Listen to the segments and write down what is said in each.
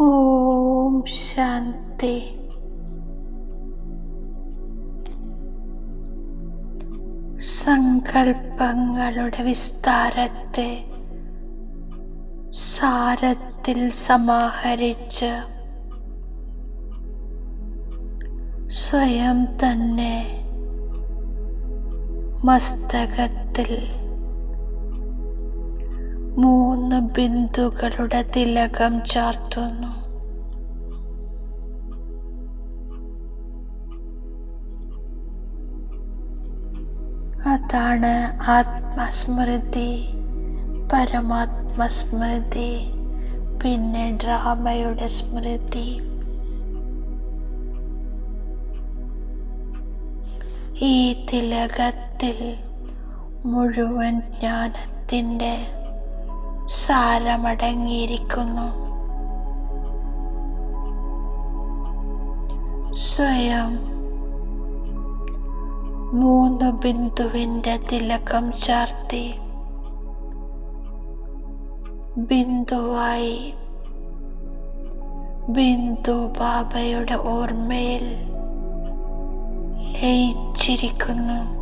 ഓം ശാന്തി. സങ്കൽപ്പങ്ങളുടെ വിസ്താരത്തെ സാരത്തിൽ സമാഹരിച്ച് സ്വയം തന്നെ മസ്തകത്തിൽ മൂന്ന് ബിന്ദുക്കളുടെ തിലകം ചാർത്തുന്നു. അതാണ് ആത്മസ്മൃതി പരമാത്മസ്മൃതി പിന്നെ ഡ്രാമയുടെ സ്മൃതി. ഈ തിലകത്തിൽ മുഴുവൻ ജ്ഞാനത്തിന്റെ സാരമടങ്ങിയിരിക്കുന്നു. സ്വയം മൂന്ന് ബിന്ദുവിന്റെ തിലകം ചാർത്തി ബിന്ദുവായി ബിന്ദു ബാബയുടെ ഓർമ്മയിൽ ലയിച്ചിരിക്കുന്നു.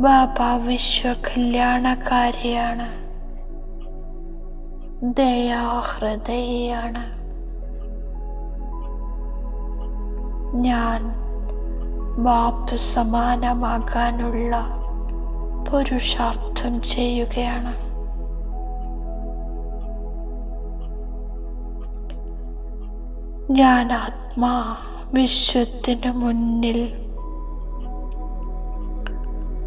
ബാബ വിശ്വ കല്യാണക്കാരിയാണ് ദയാഹൃദയാണ് ഞാൻ ബാപ്പ് സമാനമാകാനുള്ള പുരുഷാർത്ഥം ചെയ്യുകയാണ്. ഞാൻ ആത്മാ വിശ്വത്തിനു മുന്നിൽ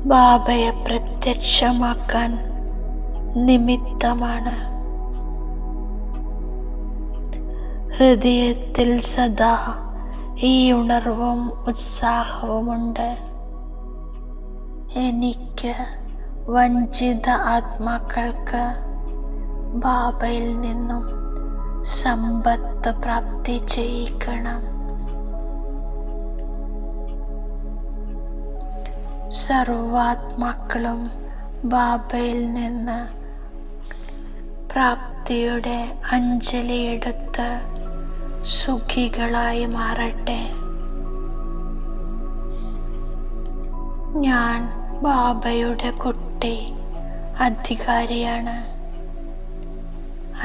ബാബയെ പ്രത്യക്ഷമാക്കാൻ നിമിത്തമാണ്. ഹൃദയത്തിൽ സദാ ഈ ഉണർവും ഉത്സാഹവുമുണ്ട്. എനിക്ക് വഞ്ചിത ആത്മാക്കൾക്ക് ബാബയിൽ നിന്നും സമ്പത്ത് പ്രാപ്തി ചെയ്യിക്കണം. സർവാത്മാക്കളും ബാബയിൽ നിന്ന് പ്രാപ്തിയുടെ അഞ്ജലിയെടുത്ത് സുഖികളായി മാറട്ടെ. ഞാൻ ബാബയുടെ കുട്ടി അധികാരിയാണ്.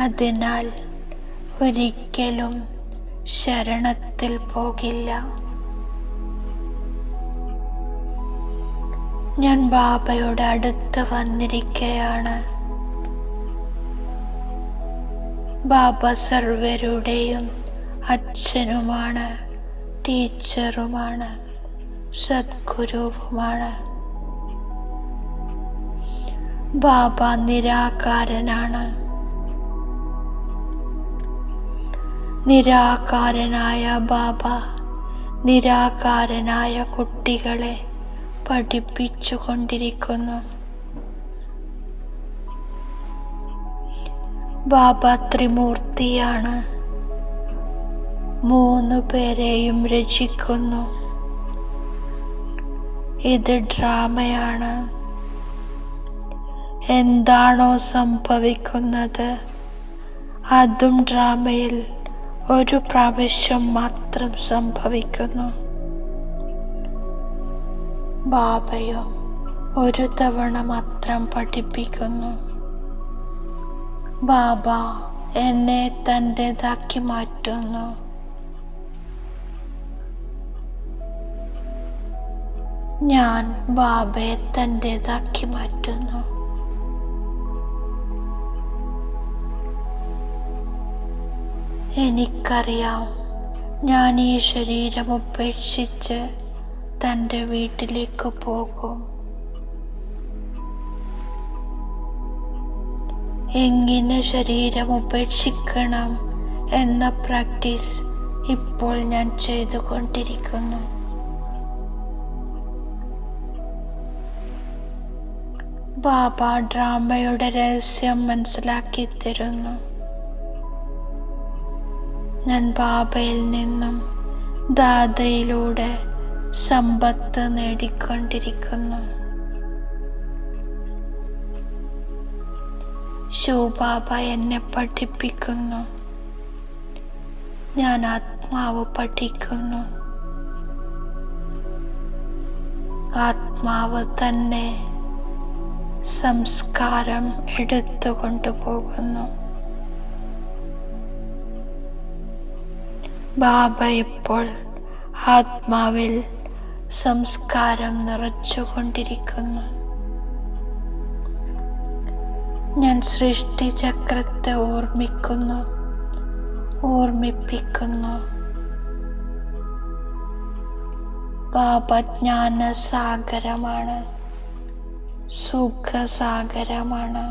അതിനാൽ ഒരിക്കലും ശരണത്തിൽ പോകില്ല. ഞാൻ ബാബയുടെ അടുത്ത് വന്നിരിക്കുകയാണ് ബാബ സർവരുടെയും അച്ഛനുമാണ് ടീച്ചറുമാണ് സദ്ഗുരുവുമാണ്. ബാബ നിരാകാരനാണ്. നിരാകാരനായ ബാബ നിരാകാരനായ കുട്ടികളെ പഠിപ്പിച്ചു കൊണ്ടിരിക്കുന്നു ബാബ ത്രിമൂർത്തിയാണ്. മൂന്ന് പേരെയും രചിക്കുന്നു. ഇത് ഡ്രാമയാണ്. എന്താണോ സംഭവിക്കുന്നത്? അതും ഡ്രാമയിൽ ഒരു പ്രാവശ്യം മാത്രം സംഭവിക്കുന്നു. ബാബയും ഒരു തവണ മാത്രം പഠിപ്പിക്കുന്നു. ബാബ എന്നെ തന്റെതാക്കി മാറ്റുന്നു. ഞാൻ ബാബയെ തന്റെതാക്കി മാറ്റുന്നു. എനിക്കറിയാം ഞാൻ ഈ ശരീരം ഉപേക്ഷിച്ച് തന്റെ വീട്ടിലേക്ക് പോകും. എങ്ങനെ ശരീരം ഉപേക്ഷിക്കണം എന്ന പ്രാക്ടീസ് ഇപ്പോൾ ഞാൻ ചെയ്തുകൊണ്ടിരിക്കുന്നു. ബാബ ഡ്രാമയുടെ രഹസ്യം മനസ്സിലാക്കി തരുന്നു. ഞാൻ ബാബയിൽ നിന്നും ദാതയിലൂടെ സമ്പത്ത് നേടിക്കൊണ്ടിരിക്കുന്നു. ശിവബാബ എന്നെ പഠിപ്പിക്കുന്നു. ഞാൻ ആത്മാവ് പഠിക്കുന്നു. ആത്മാവ് തന്നെ സംസ്കാരം എടുത്തു കൊണ്ടുപോകുന്നു ബാബ ഇപ്പോൾ ആത്മാവിൽ സംസ്കാരം നിറച്ചുകൊണ്ടിരിക്കുന്നു. ഞാൻ സൃഷ്ടിചക്രത്തെ ഓർമ്മിക്കുന്നു ഓർമ്മിപ്പിക്കുന്നു. പാപജ്ഞാന സാഗരമാണ് സുഖസാഗരമാണ്.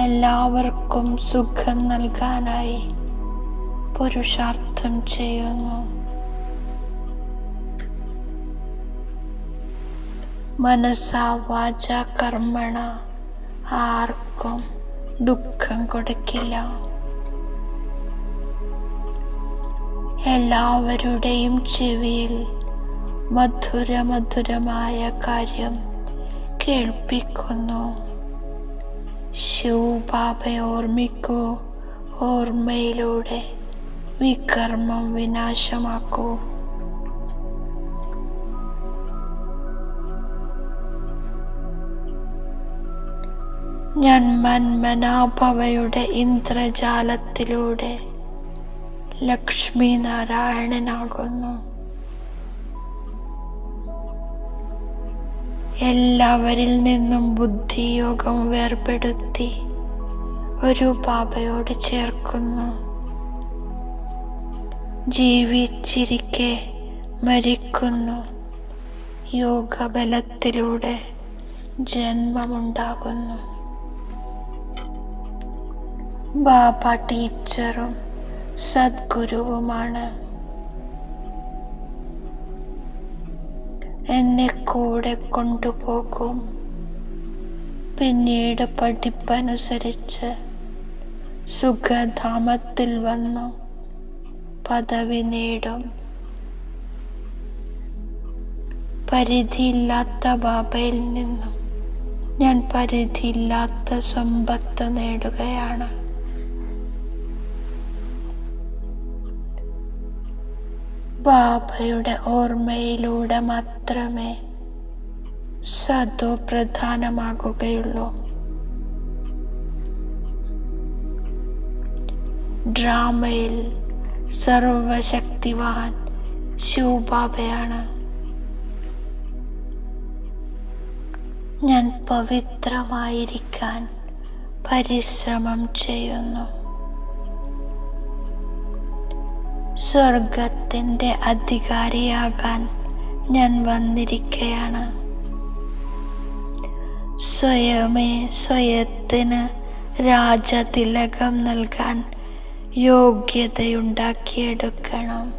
എല്ലാവർക്കും സുഖം നൽകാനായി പുരുഷാർത്ഥം ചെയ്യുന്നു മനസ്സാ വാച കർമ്മണ. ആർക്കും ദുഃഖം കൊടുക്കില്ല. എല്ലാവരുടെയും ചെവിയിൽ മധുര മധുരമായ കാര്യം കേൾപ്പിക്കുന്നു. ശിവബാബയെ ഓർമ്മിക്കൂ. ഓർമ്മയിലൂടെ വികർമ്മം വിനാശമാക്കൂ ഞാൻ മന്മനാഭവയുടെ ഇന്ദ്രജാലത്തിലൂടെ ലക്ഷ്മി നാരായണനാകുന്നു എല്ലാവരിൽ നിന്നും ബുദ്ധിയോഗം വേർപെടുത്തി ഒരു ബാബയോട് ചേർക്കുന്നു ജീവിച്ചിരിക്കെ മരിക്കുന്നു. യോഗബലത്തിലൂടെ ജന്മമുണ്ടാകുന്നു. ബാബ ടീച്ചറും സദ്ഗുരുവുമാണ്. എന്നെ കൂടെ കൊണ്ടുപോകും. പിന്നീട് പഠിപ്പനുസരിച്ച് സുഖധാമത്തിൽ വന്നു. പദവി നേടും പരിധിയില്ലാത്ത ബാബയിൽ നിന്നും ഞാൻ പരിധിയില്ലാത്ത സമ്പത്ത് നേടുകയാണ്. ബാബയുടെ ഓർമ്മയിലൂടെ മാത്രമേ സതു പ്രധാനമാകുകയുള്ളൂ. ഡ്രാമയിൽ സർവശക്തിവാൻ ശിവബാബയാണ് ഞാൻ പവിത്രമായിരിക്കാൻ പരിശ്രമം ചെയ്യുന്നു. സ്വർഗത്തിന്റെ അധികാരിയാകാൻ ഞാൻ വന്നിരിക്കുകയാണ് സ്വയമേ സ്വയത്തിന് രാജതിലകം നൽകാൻ യോഗ്യതയുണ്ടാക്കിയെടുക്കണം.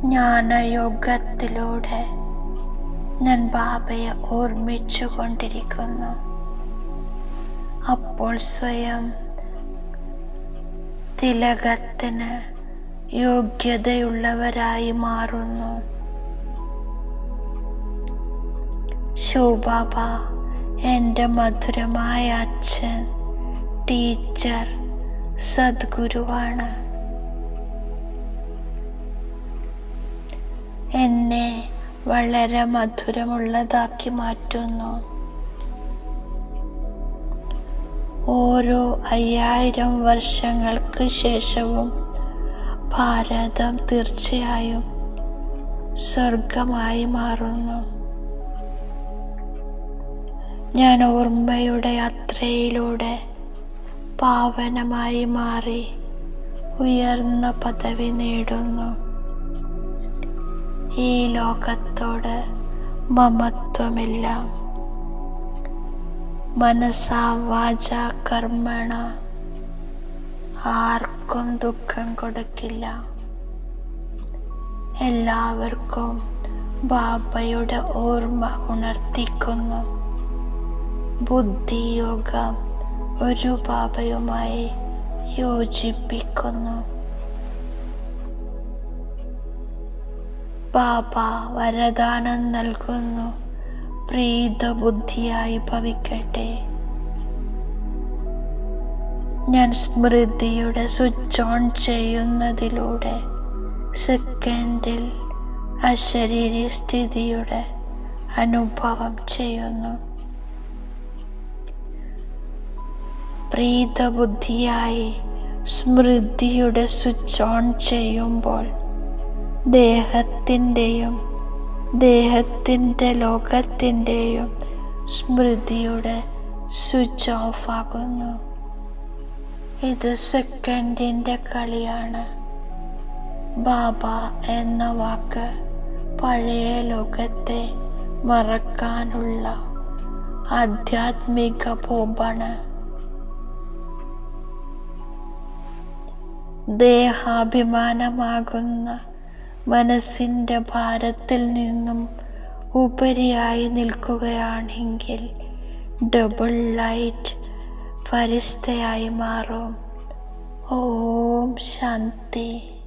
ജ്ഞാനയോഗത്തിലൂടെ ഞാൻ ബാബയെ ഓർമ്മിച്ചു കൊണ്ടിരിക്കുന്നു അപ്പോൾ സ്വയം തിലകത്തിന് യോഗ്യതയുള്ളവരായി മാറുന്നു. ശിവബാബ എന്റെ മധുരമായ അച്ഛൻ ടീച്ചർ സദ്ഗുരുവാണ്. എന്നെ വളരെ മധുരമുള്ളതാക്കി മാറ്റുന്നു. ഓരോ അയ്യായിരം വർഷങ്ങൾക്ക് ശേഷവും ഭാരതം തീർച്ചയായും സ്വർഗമായി മാറുന്നു. ഞാൻ ഓർമ്മയുടെ യാത്രയിലൂടെ പാവനമായി മാറി ഉയർന്ന പദവി നേടുന്നു. ഈ ലോകത്തോട് മമത്വമില്ല. മനസാ വാച കർമ്മണ. ആർക്കും ദുഃഖം കൊടുക്കില്ല. എല്ലാവർക്കും ബാബയുടെ ഓർമ്മ ഉണർത്തിക്കുന്നു. ബുദ്ധിയോഗം ഒരു ബാബയുമായി യോജിപ്പിക്കുന്നു. പാപ വരദാനം നൽകുന്നു. പ്രീത ബുദ്ധിയായി ഭവിക്കട്ടെ. ഞാൻ സ്മൃതിയുടെ സ്വിച്ച് ഓൺ ചെയ്യുന്നതിലൂടെ സെക്കൻഡിൽ അശരീരി സ്ഥിതിയുടെ അനുഭവം ചെയ്യുന്നു. പ്രീതബുദ്ധിയായി സ്മൃതിയുടെ സ്വിച്ച് ഓൺ ചെയ്യുമ്പോൾ ദേഹത്തിന്റെയും ദേഹത്തിന്റെ ലോകത്തിന്റെയും സ്മൃതിയുടെ സ്വിച്ച് ഓഫ് ആകുന്നു ഇത് സെക്കൻഡിന്റെ കളിയാണ്. ബാബ എന്ന വാക്ക് പഴയ ലോകത്തെ മറക്കാനുള്ള ആധ്യാത്മിക ബോംബാണ് ദേഹാഭിമാനമാകുന്ന മനസ്സിന്റെ ഭാരത്തിൽ നിന്നും ഉപരിയായി നിൽക്കുകയാണെങ്കിൽ ഡബിൾ ലൈറ്റ് പരിസ്ഥയായി മാറും. ഓം ശാന്തി.